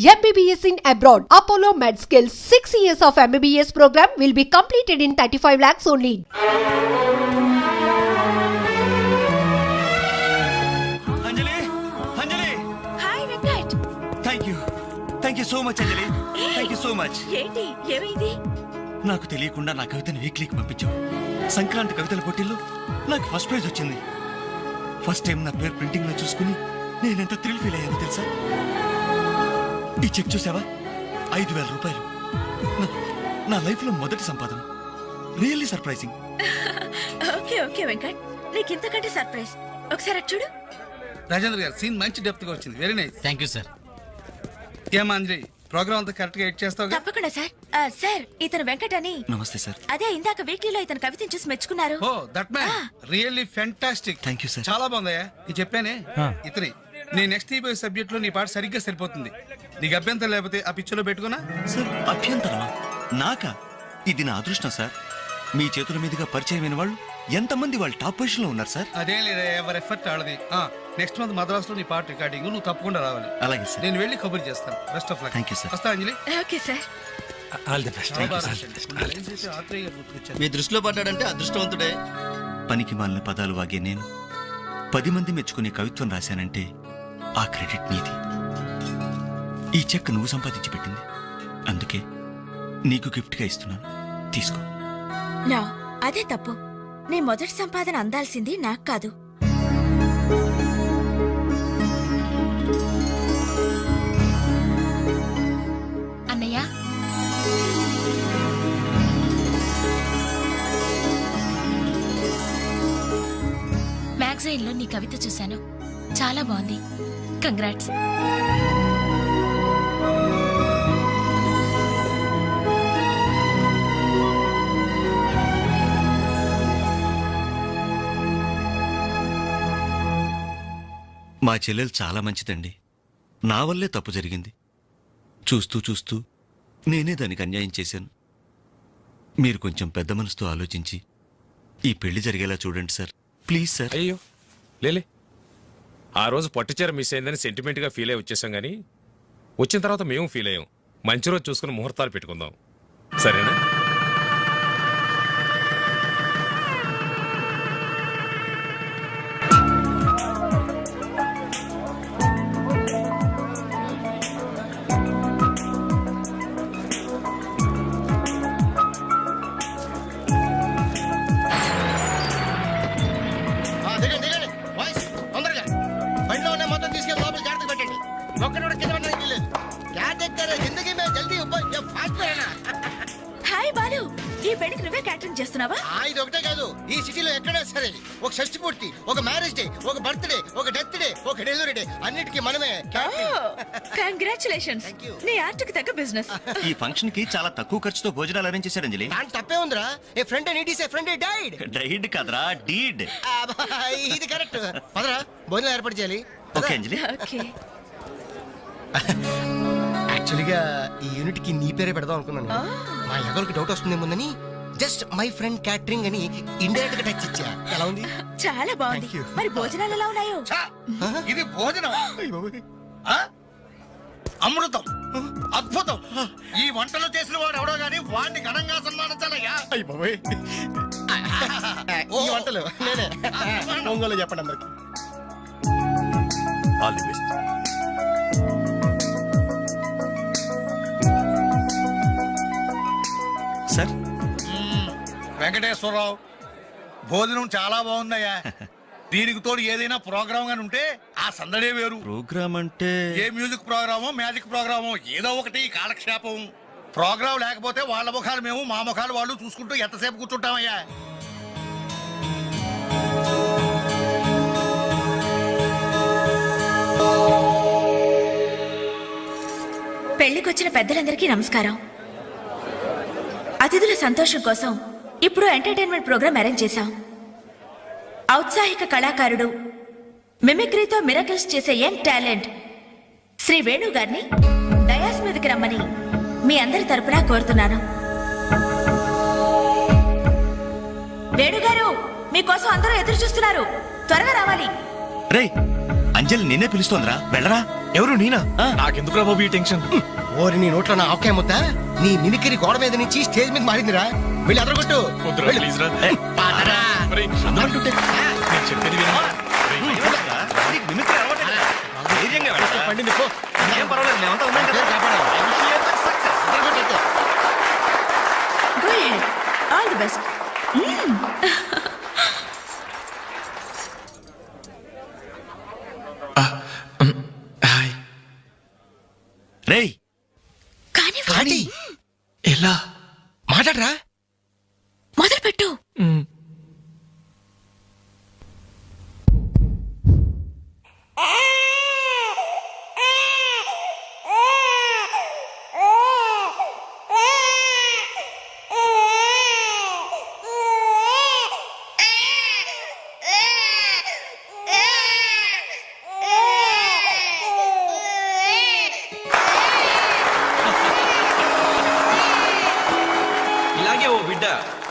MBBS in abroad. Apollo MedSkill 6 years of MBBS program will be completed in 35 lakhs only. Anjali Anjali hi Venkat thank you thank you so much Anjali thank you so much ఏంటి? ఏమైంది? నాకు తెలియకుండా నా కవితను వీక్లీకి పంపించావు. సంక్రాంతి కవితల పోటీల్లో నాకు first prize వచ్చింది. ఫస్ట్ టైం నా పేరు ప్రింటింగ్లో చూసుకుని నేనెంత థ్రిల్ ఫీల్ అయ్యాను తెలుసా? ఈ చెక్ చూసావా? ఐదు వేల రూపాయలు. నా- నా లైఫ్లో మొదటి సంపాదన. Really surprising okay okay Venkat. నీకు ఇంతకంటే సర్ప్రైజ్ ఒకసారి అటు చూడు. రాజేంద్ర గారు సీన్ మంచి డెప్త్గా వచ్చింది. Very nice thank you sir ఏమా అంజలి ప్రోగ్రామ్ అంతా కరెక్ట్గా ఎడ్ చేస్తావు తప్పకుండా సార్ ఆ, సార్ ఇతను వెంకట్ అని. నమస్తే సార్ అదే ఇందాక వీక్లీలో ఇతను కవితను చూసి మెచ్చుకున్నారు. ఓ that man really fantastic thank you sir చాలా బాగుందయ్యా. ఇది చెప్పానే? ఇతని. నీ నెక్స్ట్ ఈబోయ్ సబ్జెక్ట్లో నీ పాట సరిగ్గా సరిపోతుంది. నీకు అభ్యంతరం లేకపోతే ఆ పిక్చర్లో పెట్టుకున్నా? సార్ అభ్యంతరమా? నాకా? ఇది నా అదృష్టం సార్. మీ చేతుల మీదుగా పరిచయమైన వాళ్ళు ఎంతమంది వాళ్ళు టాప్ పొజిషన్లో ఉన్నారు సార్? అదేం లేదా ఎవరి ఎఫర్ట్ ఆడది నెక్స్ట్ మంత్ మద్రాస్లో నీ పాట రికార్డింగ్ నువ్వు తప్పకుండా రావాలి. అలాగే సార్. నేను వెళ్ళి కబుర్ చేస్తాను. Best of luck you, sir. వస్తా Anjali? Okay sir. All the best. మీ దృష్టిలో పడ్డాడంటే అదృష్టవంతుడే. పనికి మాలిన పదాలు వాగే నేను. పది మంది మెచ్చుకునే కవిత్వం రాశానంటే ఆ క్రెడిట్ నీది. ఈ చెక్ నువ్వు సంపాదించి పెట్టింది. అందుకే నీకు గిఫ్ట్గా ఇస్తున్నాను. తీసుకో. నా అదే తప్పు. నీ మొదటి సంపాదన అందాల్సింది నాకు కాదు. మ్యాగజైన్లో నీ కవిత చూశాను. చాలా బాగుంది. కంగ్రాట్స్ మా చెల్లెలు చాలా మంచిదండి. నా వల్లే తప్పు జరిగింది. చూస్తూ చూస్తూ నేనే దానికి అన్యాయం చేశాను. మీరు కొంచెం పెద్ద మనసుతో ఆలోచించి ఈ పెళ్ళి జరిగేలా చూడండి సార్. Please sir. అయ్యో లేలే ఆ రోజు పట్టుచీర మిస్ అయిందని సెంటిమెంట్గా ఫీల్ అయ్యి వచ్చేసాం కానీ వచ్చిన తర్వాత మేము ఫీల్ అయ్యాం. మంచి రోజు చూసుకుని ముహూర్తాలు పెట్టుకుందాం. సరేనా? చేస్తున్నావా? ఆ ఇది ఒకటే కాదు. ఈ సిటీలో ఎక్కడైనా సరే ఒక షష్టి పూర్తి ఒక మ్యారేజ్ డే ఒక బర్త్డే ఒక డెత్ డే ఒక డెలివరీ డే అన్నిటికీ మనమే. catering. Congratulations Thank you. నీ ఆర్ట్కి తగ్గ బిజినెస్ ఈ ఫంక్షన్కి చాలా తక్కువ ఖర్చుతో భోజనాలు అరేంజ్ చేశారు అంజలి. దాంట్లో తప్పే ఉందిరా. A friend and it is a friend died died కదరా డీడ్ ఇది కరెక్ట్ పదరా భోజనం ఏర్పాటు చేయాలి. ఓకే అంజలి. ఓకే. యాక్చువల్గా ఈ యూనిట్కి నీ పేరే పెడదాం అనుకున్నాను. మా ఎవరికి డౌట్ వస్తుందేమోనని జస్ట్ మై ఫ్రెండ్ క్యాటరింగ్ అని ఇండైరెక్ట్గా టచ్ ఇచ్చా. ఎలా ఉంది? చాలా బాగుంది. You. మరి భోజనాలు ఎలా ఉన్నాయో? ఇది భోజనం. ఆ? అమృతం. అద్భుతం. ఈ వంటలు చేసిన వాడు ఎవడో గాని వాడిని ఘనంగా సన్మానించాలయ్యా. ఈ వంటలు నేనే. ఒంగోలు చెప్పండి అందరికి. ఆల్ ది బెస్ట్ వెంకటేశ్వరరావు భోజనం చాలా బాగుందయ్యా. దీనికి తోడు ఏదైనా ప్రోగ్రామ్ గాని ఉంటే ఆ సందడే వేరు. ప్రోగ్రామ్ అంటే? ఏ మ్యూజిక్ ప్రోగ్రామో మ్యాజిక్ ప్రోగ్రామో ఏదో ఒకటి కాలక్షేపం. ప్రోగ్రామ్ లేకపోతే వాళ్ళ ముఖాలు మేము మా ముఖాలు వాళ్ళు చూసుకుంటూ ఎంతసేపు కూర్చుంటామయ్యా. పెళ్ళికొచ్చిన పెద్దలందరికీ నమస్కారం. అతిథుల సంతోషం కోసం ఇప్పుడు ఎంటర్టైన్మెంట్ ప్రోగ్రాం అరేంజ్ చేశాం. ఔత్సాహిక కళాకారుడు మిమిక్రీతో మిరకల్స్ చేసే యంగ్ టాలెంట్ శ్రీ వేణు గారిని డయాస్ మీదకి రమ్మని మీ అందరి తరపున కోరుతున్నాను. వేణుగారు మీకోసం అందరూ ఎదురు చూస్తున్నారు. త్వరగా రావాలి. రేయ్ అంజలి నిన్నే పిలుస్తోందిరా. వెళ్ళరా? ఎవరు నేనా నాకెందుకు బాబు ఈ టెన్షన్ ఓరి నీ నోట్లో నా ఆవకాయ ముద్ద నీ మిమిక్రీ గోడ మీద నుంచి స్టేజ్ మీద మారిందిరా వెళ్ళి అదరగొట్టు వద్దురా. ప్లీజ్ రా. ఏ, పాటరా. ఒరేయ్, అంటుంటే. నేను చెప్పేది వినరా? నీకు మిమిక్రీ అలవాటే కదా? ధైర్యంగా వెళ్ళరా? పండింది పో. ఏం పర్వాలేదు మేమంతా ఉన్నాం కదా పేరు కాపాడాలి. అదరగొట్టు అయితే. Go ahead all the best hi రేయ్. కానీ. ఎలా? మాట్లాడరా.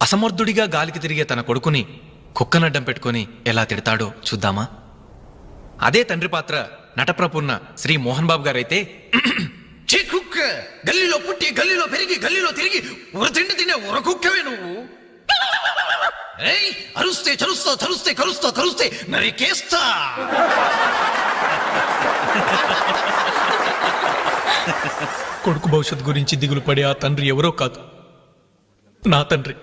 అసమర్థుడిగా గాలికి తిరిగే తన కొడుకుని కుక్కనడ్డం పెట్టుకొని ఎలా తిడతాడో చూద్దామా? అదే తండ్రి పాత్ర నటప్రపున్న శ్రీ మోహన్ బాబు గారైతే ఛీ, కుక్క! గల్లీలో పుట్టి గల్లీలో పెరిగి గల్లీలో తిరిగి ఉరతిండి తినే ఉరకుక్కవే నువ్వు. ఏయ్ అరుస్తే చరుస్తా చరుస్తే కరుస్తా కరుస్తే నరికేస్తా కొడుకు భవిష్యత్ గురించి దిగులు పడే ఆ తండ్రి ఎవరో కాదు. నా తండ్రి.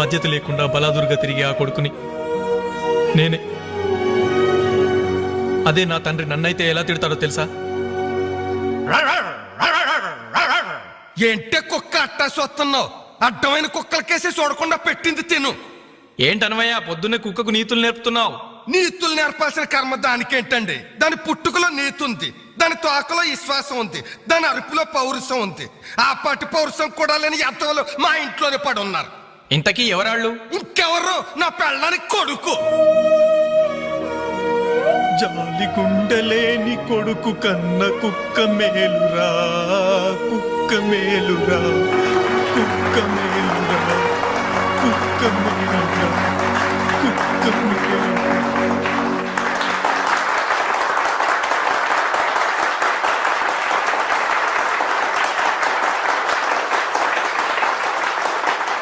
బాధ్యత లేకుండా బలాదురుగా తిరిగే ఆ కొడుకుని నేనే. అదే నా తండ్రి నన్నైతే ఎలా తిడతాడో తెలుసా? ఏంటే కుక్క అట్టా సొస్తున్నావు అడ్డమైన కుక్కలకేసి చూడకుండా పెట్టింది తిను. ఏంటనవయ్యా పొద్దున్నే కుక్కకు నీతులు నేర్పుతున్నావు? నీతులు నేర్పాల్సిన కర్మ దానికేంటండి? దాని పుట్టుకలో నీతి ఉంది దాని తోకలో విశ్వాసం ఉంది దాని అరుపులో పౌరుషం ఉంది. ఆ పాటి పౌరుషం కూడా లేని ఎంతలో మా ఇంట్లోనే పడి ఉన్నారు ఇంతకీ ఎవరాళ్ళు? ఇంకెవరు? నా పెళ్ళానికి కొడుకు. జాలి గుండెలేని కొడుకు కన్న కుక్క మేలురా కుక్క మేలురా కుక్క మేలురా కుక్క మేలురా కుక్క మేలురా.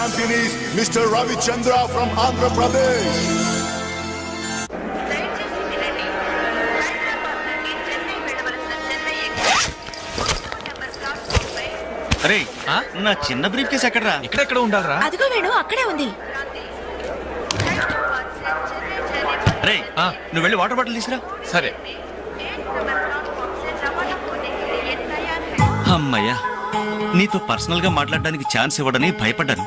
Champion is Mr. Ravi Chandra from Andhra Pradesh. అరే నా చిన్న బ్రీఫ్ కేసు ఎక్కడరా? ఇక్కడెక్కడ ఉండాలరా? అదిగో వేణు అక్కడే ఉంది. రే నువ్వు వెళ్ళి వాటర్ బాటిల్ తీసురా. సరే. అమ్మయ్యా నీతో పర్సనల్గా మాట్లాడడానికి ఛాన్స్ ఇవ్వడని భయపడ్డాను.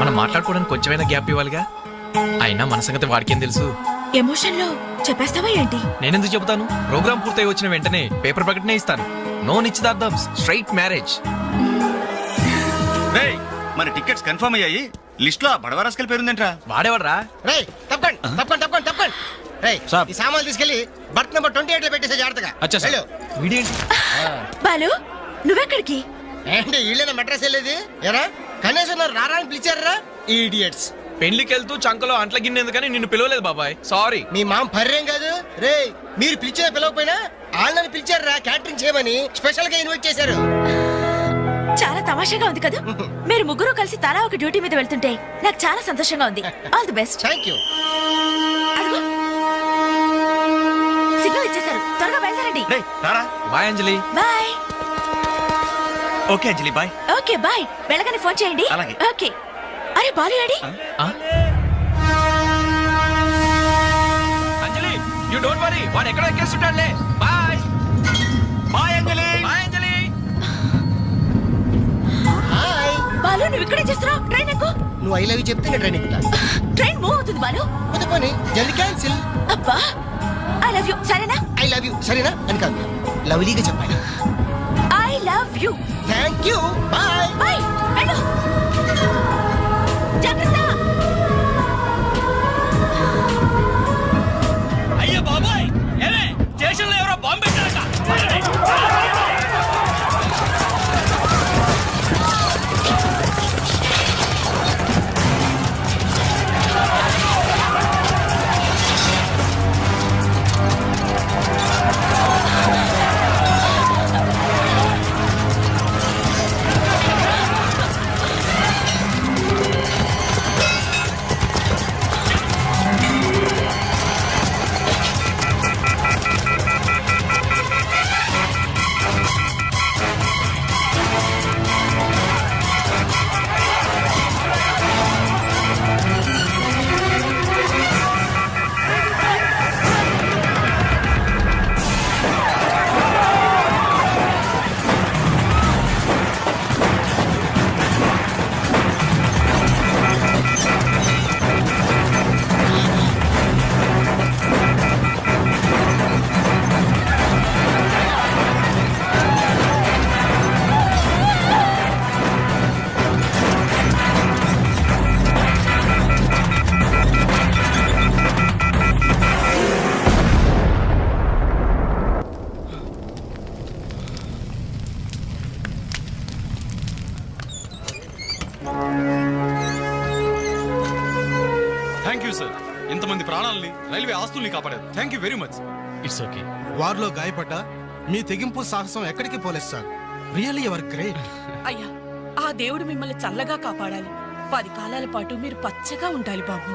మనం మాట్లాడుకోవడానికి కొంచెమైనా గ్యాప్ ఇవ్వాలిగా? అయినా మన సంగతి వాడికేం తెలుసు? ఎమోషన్లో చెప్పేస్తావా ఏంటి? నేనెందుకు చెబుతాను? ప్రోగ్రామ్ పూర్తయి వచ్చిన వెంటనే పేపర్ ప్రకటనే ఇస్తాను. నో నిశ్చితార్థం స్ట్రైట్ మ్యారేజ్. రేయ్ మన టికెట్స్ కన్ఫర్మ్ అయ్యాయి? లిస్ట్లో బడవరాస్కల్ పేరుందేంట్రా? వాడేవాడ్రా? రే తప్పకండి తప్పకండి తప్పకండి తప్పకండి. రే సాబ్. ఈ సామాన్లు తీసుకెళ్ళి బర్త్ నెంబర్ ట్వంటీ ఎయిట్లో పెట్టేసే జాగ్రత్తగా. అచ్చా సార్. వెళ్ళు. వీడేంటి? బాలు నువ్వెక్కడికి? ఏంటి వీళ్ళైనా మెడ్రస్ వెళ్ళేది? ఎరా కనీసం నన్ను రారా అని పిలిచారా? ఈడియట్స్ పెళ్ళికి వెళ్తూ చంకలో అంట్ల గిన్నెందుకని నిన్ను పిలవలేదు బాబాయ్. సారీ మీ మామ పర్రేం కాదు. రే మీరు పిలిచిన పిలవకపోయినా వాళ్ళని పిలిచారా? క్యాటరింగ్ చేయమని స్పెషల్గా ఇన్వైట్ చేశారు. చాలా తమాషాగా ఉంది కదా? మీరు ముగ్గురు కలిసి తలా ఒక డ్యూటీ మీద వెళ్తుంటే నాకు చాలా సంతోషంగా ఉంది. All the best thank you అదిగో సిగ్నల్ ఇచ్చేశారు. త్వరగా బయలుదేరండి. Bye Anjali bye okay Anjali bye. Okay bye. వెళ్ళగానే ఫోన్ చేయండి. అలాగే. ఓకే. అరే బాలు ఏడి? ఆ? అంజలి యూ డోంట్ వరీ వాడు ఎక్కడ ఎక్కేస్తుంటాడులే. Bye. Bye Anjali. Bye Anjali. Hi Balu నువ్వు ఇక్కడే చేస్తున్నావు? ట్రైన్ ఎక్కు. నువ్వు ఐ లవ్ యూ చెప్తే ట్రైన్ ఎక్కుతా. ట్రైన్ మూవ్ అవుతుంది బాలు. పోతే పోనీ. జల్ది క్యాన్సిల్. అబ్బా ఐ లవ్ యూ సరేనా? ఐ లవ్ యూ సరేనా? అని కాదు. లవ్లీగా చెప్పాలి. Love you thank you bye bye జాగ్రత్త వారిలో గాయపడ్డ మీ తెగింపు సాహసం ఎక్కడికి పోలేదు సార్ రియల్లీ ఎవర్ గ్రేట్ అయ్యా ఆ దేవుడు మిమ్మల్ని చల్లగా కాపాడాలి. పది కాలాల పాటు మీరు పచ్చగా ఉండాలి బాబు.